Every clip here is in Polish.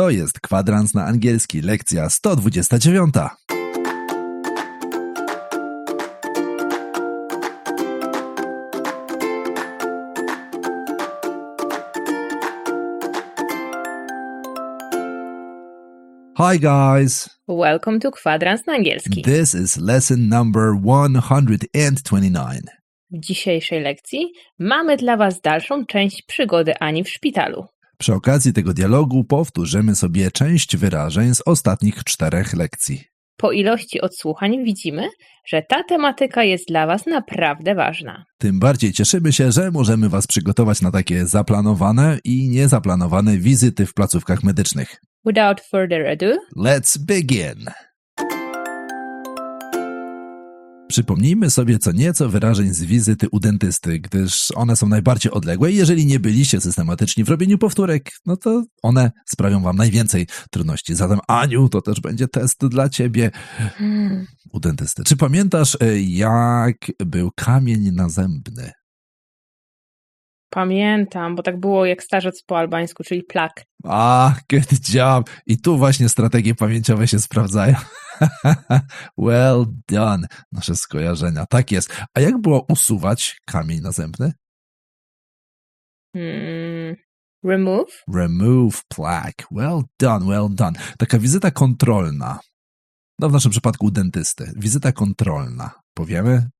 To jest kwadrans na angielski, lekcja 129. Hi guys! Welcome to Kwadrans na angielski. This is lesson number 129. W dzisiejszej lekcji mamy dla Was dalszą część przygody Ani w szpitalu. Przy okazji tego dialogu powtórzymy sobie część wyrażeń z ostatnich czterech lekcji. Po ilości odsłuchań widzimy, że ta tematyka jest dla Was naprawdę ważna. Tym bardziej cieszymy się, że możemy Was przygotować na takie zaplanowane i niezaplanowane wizyty w placówkach medycznych. Without further ado, Let's begin! Przypomnijmy sobie co nieco wyrażeń z wizyty u dentysty, gdyż one są najbardziej odległe i jeżeli nie byliście systematyczni w robieniu powtórek, no to one sprawią wam najwięcej trudności. Zatem Aniu, to też będzie test dla ciebie u dentysty. Czy pamiętasz, e, jak był kamień nazębny? Pamiętam, bo tak było jak starzec po albańsku, czyli plak. A, good job. I tu właśnie strategie pamięciowe się sprawdzają. well done. Nasze skojarzenia. Tak jest. A jak było usuwać kamień nazębny? Hmm. Remove? Remove plaque. Well done, well done. Taka wizyta kontrolna. No w naszym przypadku u dentysty. Wizyta kontrolna. Powiemy?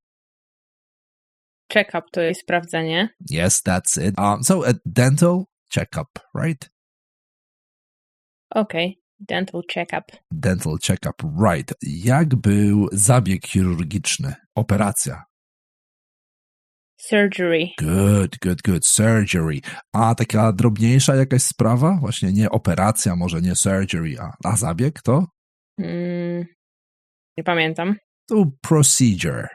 Check-up to jest sprawdzenie. Yes, that's it. Um, so a dental checkup, right? Okej, dental check-up. Dental checkup, right. Jak był zabieg chirurgiczny? Operacja. Surgery. Good, good, good. Surgery. A taka drobniejsza jakaś sprawa? Właśnie nie operacja, może nie surgery, a, a zabieg to? Hmm. Nie pamiętam. To procedure.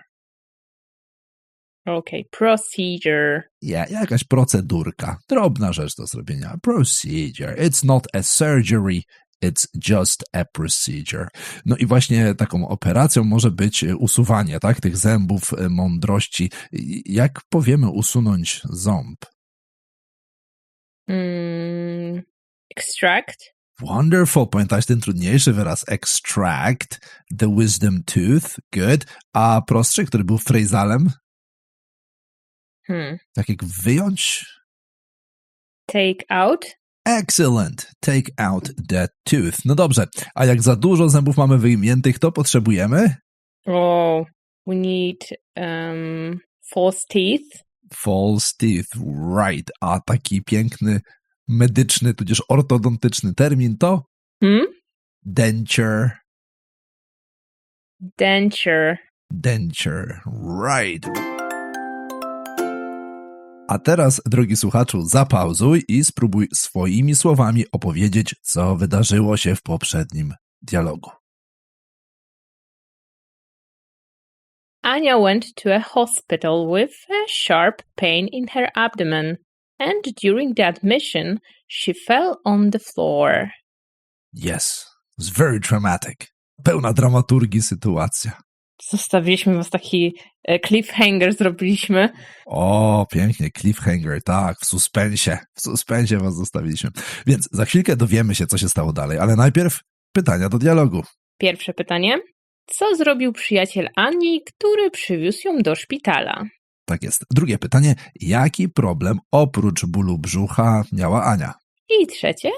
Okej, procedure. Ja, jakaś procedurka. Drobna rzecz do zrobienia. Procedure. It's not a surgery, it's just a procedure. No i właśnie taką operacją może być e, usuwanie, tak, tych zębów e, mądrości. Jak powiemy usunąć ząb? Hmm. Extract? Wonderful. Pamiętasz ten trudniejszy wyraz extract, the wisdom tooth, good. A prostszy, który był frazalem, Hmm. tak jak wyjąć? Take out? Excellent. Take out the tooth. No dobrze, a jak za dużo zębów mamy wyjmiętych, to potrzebujemy Oh, we need um, false teeth. false teeth, right. A taki piękny medyczny, tudzież ortodontyczny termin to Hmm? denture, Denture. denture, right. A teraz, drogi słuchaczu, zapauzuj i spróbuj swoimi słowami opowiedzieć, co wydarzyło się w poprzednim dialogu. Anya went to a hospital with a sharp pain in her abdomen, and during the admission, she fell on the floor. Yes, it's very dramatic. Pełna dramaturgii sytuacja. Zostawiliśmy was taki e, cliffhanger, zrobiliśmy. O, pięknie, cliffhanger, tak, w suspensie. W suspensie was zostawiliśmy. Więc za chwilkę dowiemy się, co się stało dalej, ale najpierw pytania do dialogu. Pierwsze pytanie. Co zrobił przyjaciel Ani, który przywiózł ją do szpitala? Tak jest. Drugie pytanie, jaki problem oprócz bólu brzucha miała Ania? I trzecie.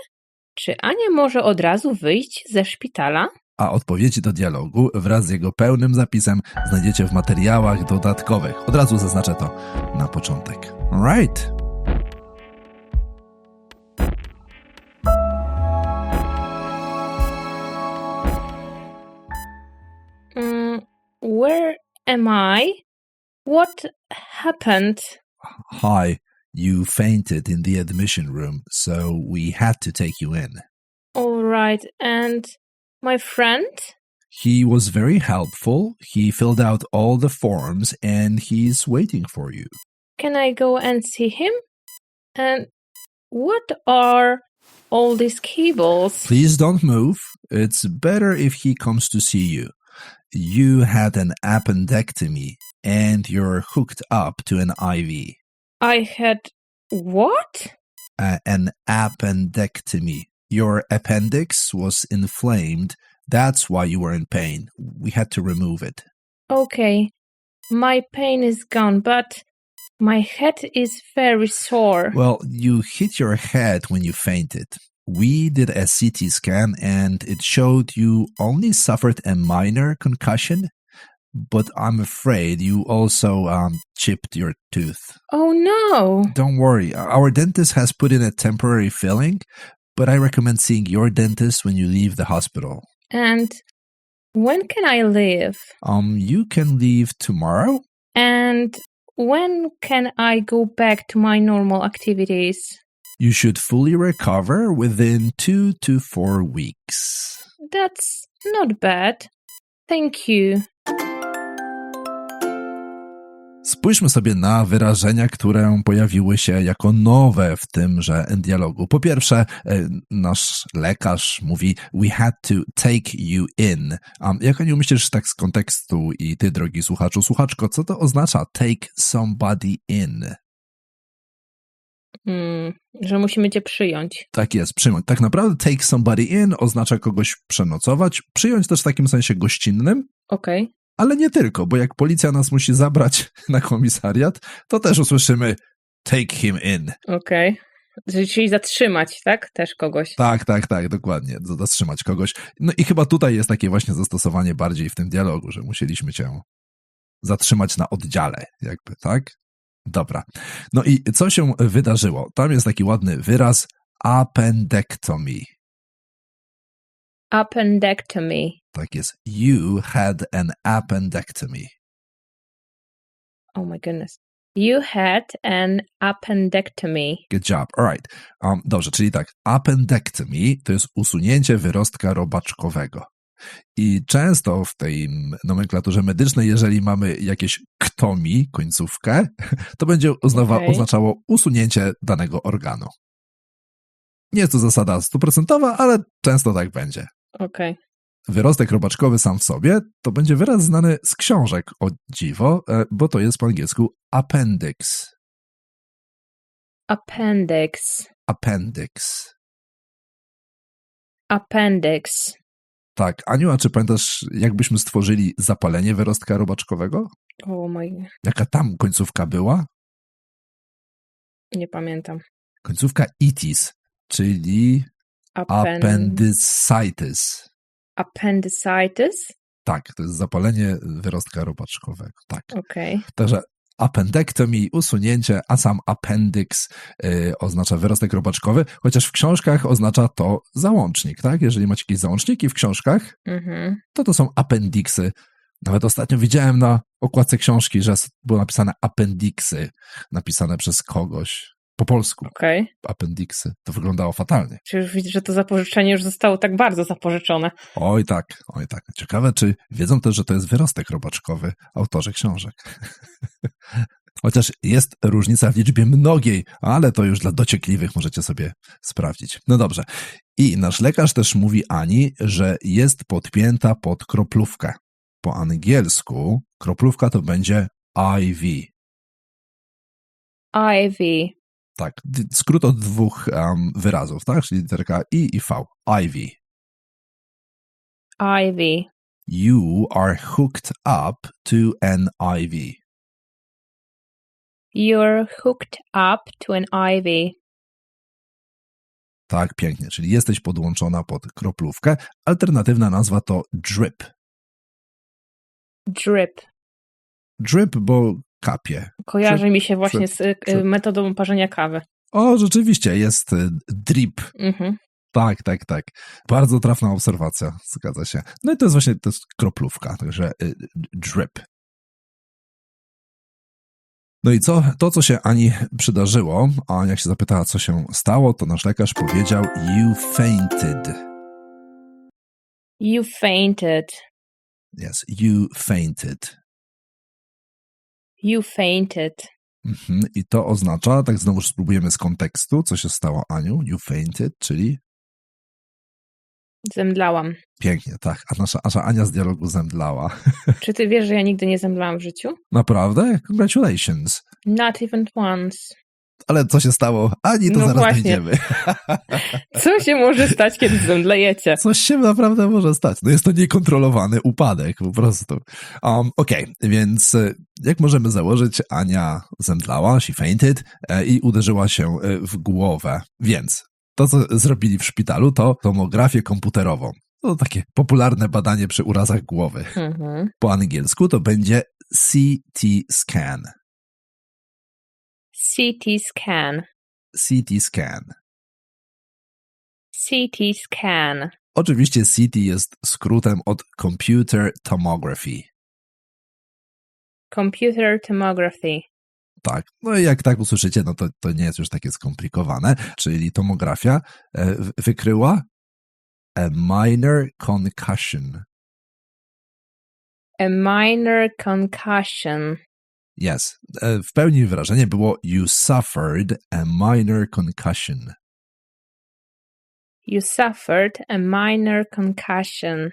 Czy Ania może od razu wyjść ze szpitala? A odpowiedzi do dialogu wraz z jego pełnym zapisem znajdziecie w materiałach dodatkowych. Od razu zaznaczę to na początek. Alright. Mm, where am I? What happened? Hi, you fainted in the admission room, so we had to take you in. All right, and my friend? He was very helpful. He filled out all the forms and he's waiting for you. Can I go and see him? And what are all these cables? Please don't move. It's better if he comes to see you. You had an appendectomy and you're hooked up to an IV. I had what? Uh, an appendectomy. Your appendix was inflamed. That's why you were in pain. We had to remove it. Okay, my pain is gone, but my head is very sore. Well, you hit your head when you fainted. We did a CT scan and it showed you only suffered a minor concussion, but I'm afraid you also um, chipped your tooth. oh no! Don't worry, our dentist has put in a temporary filling, but I recommend seeing your dentist when you leave the hospital. And when can I leave? Um, you can leave tomorrow. And when can I go back to my normal activities? You should fully recover within two to four weeks. That's not bad. Thank you. Spójrzmy sobie na wyrażenia, które pojawiły się jako nowe w tymże dialogu. Po pierwsze, e, nasz lekarz mówi we had to take you in. Um, jak nie umieścisz tak z kontekstu i ty, drogi słuchaczu, słuchaczko, co to oznacza take somebody in? Mm, że musimy cię przyjąć. Tak jest, przyjąć. Tak naprawdę take somebody in oznacza kogoś przenocować, przyjąć też w takim sensie gościnnym, Okej. Ale nie tylko, bo jak policja nas musi zabrać na komisariat, to też usłyszymy take him in. Okej. Że- Czyli zatrzymać, tak? Też kogoś. Tak, tak, tak, dokładnie. Zatrzymać kogoś. No i chyba tutaj jest takie właśnie zastosowanie bardziej w tym dialogu, że musieliśmy cię zatrzymać na oddziale, jakby, tak? Dobra. No i co się wydarzyło? Tam jest taki ładny wyraz appendectomy. Appendectomy. Tak jest. You had an appendectomy. Oh my goodness. You had an appendectomy. Good job. All right. Um, dobrze, czyli tak. Appendectomy to jest usunięcie wyrostka robaczkowego. I często w tej nomenklaturze medycznej, jeżeli mamy jakieś ktomi, końcówkę, to będzie oznawa, Okej. oznaczało usunięcie danego organu. Nie jest to zasada stuprocentowa, ale często tak będzie. Okej. Wyrostek robaczkowy sam w sobie to będzie wyraz znany z książek, o dziwo, e, bo to jest po angielsku appendix. Appendix. Appendix. Appendix. Tak, Aniu, a czy pamiętasz, jakbyśmy stworzyli zapalenie wyrostka robaczkowego? Oh my. Jaka tam końcówka była? Nie pamiętam. Końcówka itis, czyli Append- appendicitis. Appendicitis. Tak, to jest zapalenie wyrostka robaczkowego. Tak. Okej. Także appendectomy, usunięcie, a sam appendix y, oznacza wyrostek robaczkowy, chociaż w książkach oznacza to załącznik, tak? Jeżeli macie jakieś załączniki w książkach, Mhm. to to są appendiksy. Nawet ostatnio widziałem na okładce książki, że było napisane appendiksy, napisane przez kogoś po polsku. Okej. Appendiksy. To wyglądało fatalnie. Czy już widzisz, że to zapożyczenie już zostało tak bardzo zapożyczone? Oj tak, oj tak. Ciekawe, czy wiedzą też, że to jest wyrostek robaczkowy, autorzy książek. Chociaż jest różnica w liczbie mnogiej, ale to już dla dociekliwych możecie sobie sprawdzić. No dobrze. I nasz lekarz też mówi Ani, że jest podpięta pod kroplówkę. Po angielsku kroplówka to będzie IV. IV. Tak, skrót od dwóch um, wyrazów, tak? Czyli literka I i V. IV. IV. You are hooked up to an IV. You're hooked up to an IV. Tak, pięknie. Czyli jesteś podłączona pod kroplówkę. Alternatywna nazwa to drip. Drip. Drip, bo kapie. Kojarzy mi się właśnie z y, metodą parzenia kawy. O, rzeczywiście, jest y, drip. Mhm. Tak, tak, tak. Bardzo trafna obserwacja, zgadza się. No i to jest właśnie to jest kroplówka, także y, drip. No i co, to, co się Ani przydarzyło, a jak się zapytała, co się stało, to nasz lekarz powiedział, you fainted. You fainted. Yes, you fainted. You fainted. Mhm. I to oznacza, tak znowu spróbujemy z kontekstu, co się stało Aniu, you fainted, czyli Zemdlałam. pięknie, tak, a nasza, nasza Ania z dialogu zemdlała. Czy ty wiesz, że ja nigdy nie zemdlałam w życiu? Naprawdę? Congratulations. Not even once. Ale co się stało? Ani to No zaraz właśnie. Co się może stać, kiedy zemdlejecie? Coś się naprawdę może stać. No jest to niekontrolowany upadek po prostu. Um, Okej, więc e, jak możemy założyć, Ania zemdlała, she fainted e, i uderzyła się e, w głowę. Więc to, co zrobili w szpitalu, to tomografię komputerową. To takie popularne badanie przy urazach głowy. Mhm. Po angielsku to będzie CT scan. CT scan. CT scan. CT scan. Oczywiście CT jest skrótem od Computer Tomography. Computer tomography. Tak. No i jak tak usłyszycie, no to, to nie jest już takie skomplikowane. Czyli tomografia e, wykryła a minor concussion. A minor concussion. Yes. E, W pełni wyrażenie było you suffered a minor concussion. You suffered a minor concussion.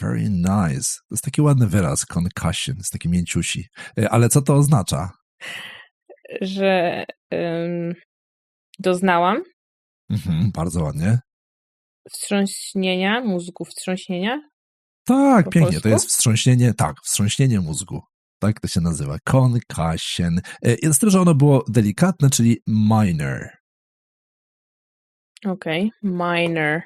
Very nice. To jest taki ładny wyraz, concussion, jest taki mięciusi. E, Ale co to oznacza? Że ym, doznałam Mhm, bardzo ładnie. wstrząśnienia mózgu, wstrząśnienia. Tak, Po pięknie. To polsku? jest wstrząśnienie, tak, wstrząśnienie mózgu. Tak to się nazywa. Concussion. E, z tym, że ono było delikatne, czyli minor. Okej, minor.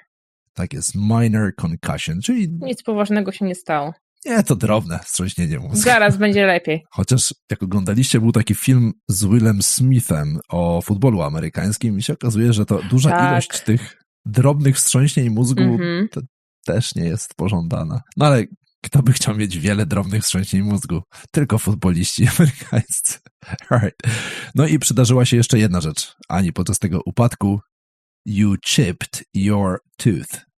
Tak jest, minor concussion, czyli Nic poważnego się nie stało. nie, to drobne wstrząśnienie mózgu. Zaraz będzie lepiej. Chociaż jak oglądaliście, był taki film z Willem Smithem o futbolu amerykańskim i się okazuje, że to duża Tak. ilość tych drobnych wstrząśnień mózgu Mhm. też nie jest pożądana. No ale kto by chciał mieć wiele drobnych wstrząśnień mózgu? Tylko futboliści amerykańscy. Alright. No i przydarzyła się jeszcze jedna rzecz. Ani podczas tego upadku you chipped your tooth.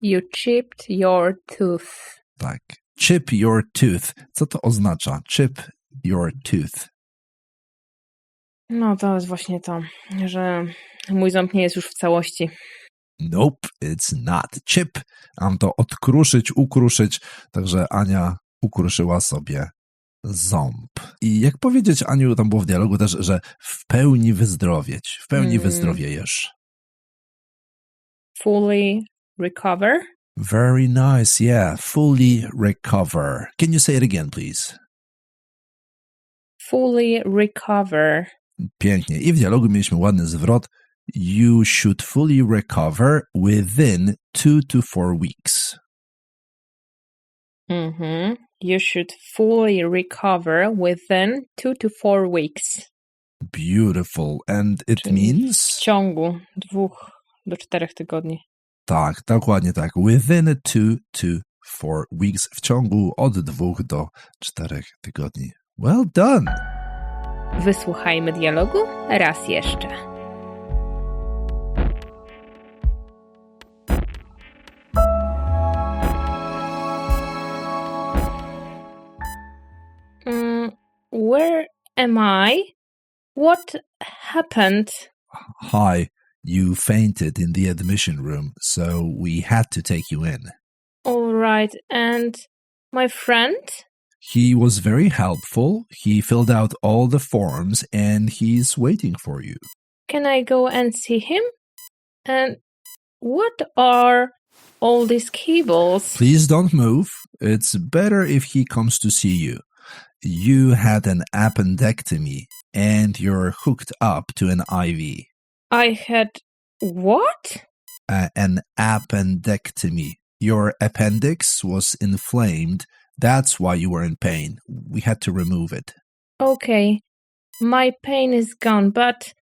You chipped your tooth. Tak. Chip your tooth. Co to oznacza? Chip your tooth. No to jest właśnie to, że mój ząb nie jest już w całości. Nope, it's not. Chip. Mam to odkruszyć, ukruszyć. Także Ania ukruszyła sobie ząb. I jak powiedzieć, Aniu, tam było w dialogu też, że w pełni wyzdrowieć. W pełni Mm. wyzdrowiejesz. Fully recover. Very nice, yeah. Fully recover. Can you say it again, please? Fully recover. Pięknie. I w dialogu mieliśmy ładny zwrot. You should fully recover within two to four weeks. Mhm. You should fully recover within two to four weeks. Beautiful. And it Czyli means? W ciągu dwóch do czterech tygodni. Tak, dokładnie tak. Within two to four weeks. W ciągu od dwóch do czterech tygodni. Well done. Wysłuchajmy dialogu raz jeszcze. Where am I? What happened? Hi. You fainted in the admission room, so we had to take you in. All right, and my friend? He was very helpful. He filled out all the forms and he's waiting for you. Can I go and see him? And what are all these cables? Please don't move. It's better if he comes to see you. You had an appendectomy and you're hooked up to an IV. I had what? Uh, an appendectomy. Your appendix was inflamed. That's why you were in pain. We had to remove it. Okay, my pain is gone, but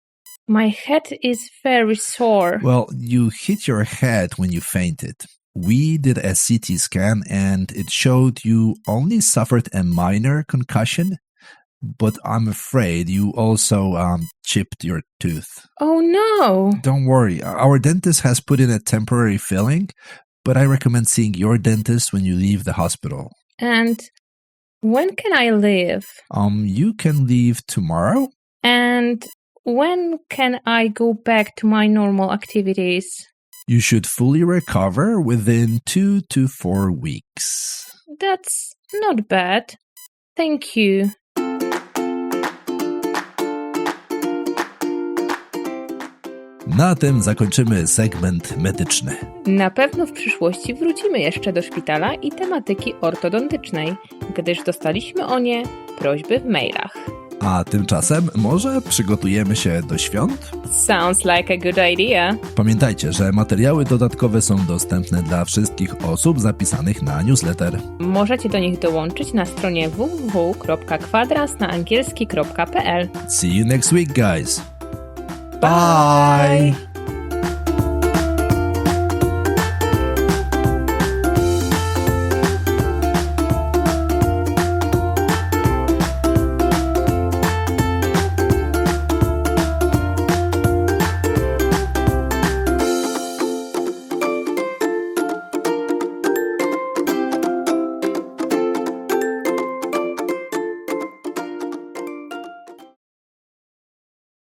my head is very sore. Well, you hit your head when you fainted. We did a CT scan and it showed you only suffered a minor concussion, but I'm afraid you also um, chipped your tooth. Oh no! Don't worry, our dentist has put in a temporary filling, but I recommend seeing your dentist when you leave the hospital. And when can I leave? Um, you can leave tomorrow. And when can I go back to my normal activities? you should fully recover within two to four weeks. That's not bad. Thank you. Na tym zakończymy segment medyczny. Na pewno w przyszłości wrócimy jeszcze do szpitala i tematyki ortodontycznej, gdyż dostaliśmy o nie prośby w mailach. A tymczasem może przygotujemy się do świąt? Sounds like a good idea. Pamiętajcie, że materiały dodatkowe są dostępne dla wszystkich osób zapisanych na newsletter. Możecie do nich dołączyć na stronie www.kwadransnaangielski.pl. See you next week, guys! Bye.